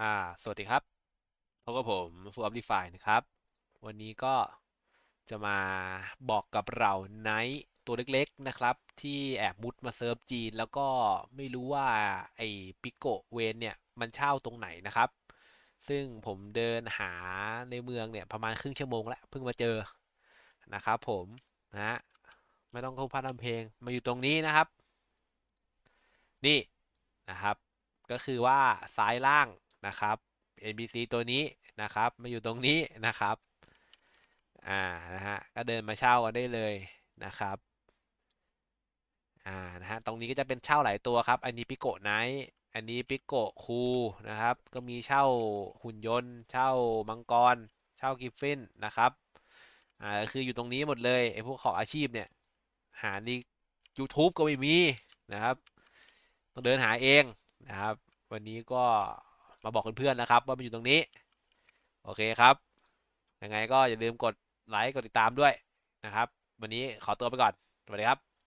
อ่า สวัสดีครับ พบกับผมฟูอัพดีไฟนะครับ วันนี้ก็จะมาบอกกับเราไนท์ตัวเล็กๆนะครับ ที่แอบมุดมาเซิร์ฟจีน แล้วก็ไม่รู้ว่าไอ้ปิโกเวนเนี่ย มันเช่าตรงไหนนะครับ ซึ่งผมเดินหาในเมืองเนี่ย ประมาณครึ่งชั่วโมงแล้ว เพิ่งมาเจอนะครับผมนะไม่ต้องเข้าพาทำเพลง มาอยู่ตรงนี้นะครับ นี่นะครับ ก็คือว่าซ้ายล่าง นะครับ NPC ตัวนี้นะครับมาอยู่ตรงนี้นะครับอ่านะฮะก็เดินมาเช่ากันได้เลยนะครับอ่านะฮะตรงนี้ก็จะเป็นเช่าหลายตัวครับ อันนี้ปิโกไนท์อันนี้ปิโกคูนะครับ ก็มีเช่าหุ่นยนต์ เช่ามังกร เช่ากิฟฟินนะครับอ่าคืออยู่ตรงนี้หมดเลยไอ้พวกของอาชีพเนี่ยหาใน YouTube ก็ไม่มีนะครับ ต้องเดินหาเองนะครับ วันนี้ก็ มาบอกเพื่อนๆนะครับ ว่ามันอยู่ตรงนี้ โอเคครับยังไงก็อย่าลืมกดไลค์กดติดตามด้วยนะครับ วันนี้ขอตัวไปก่อนสวัสดีครับ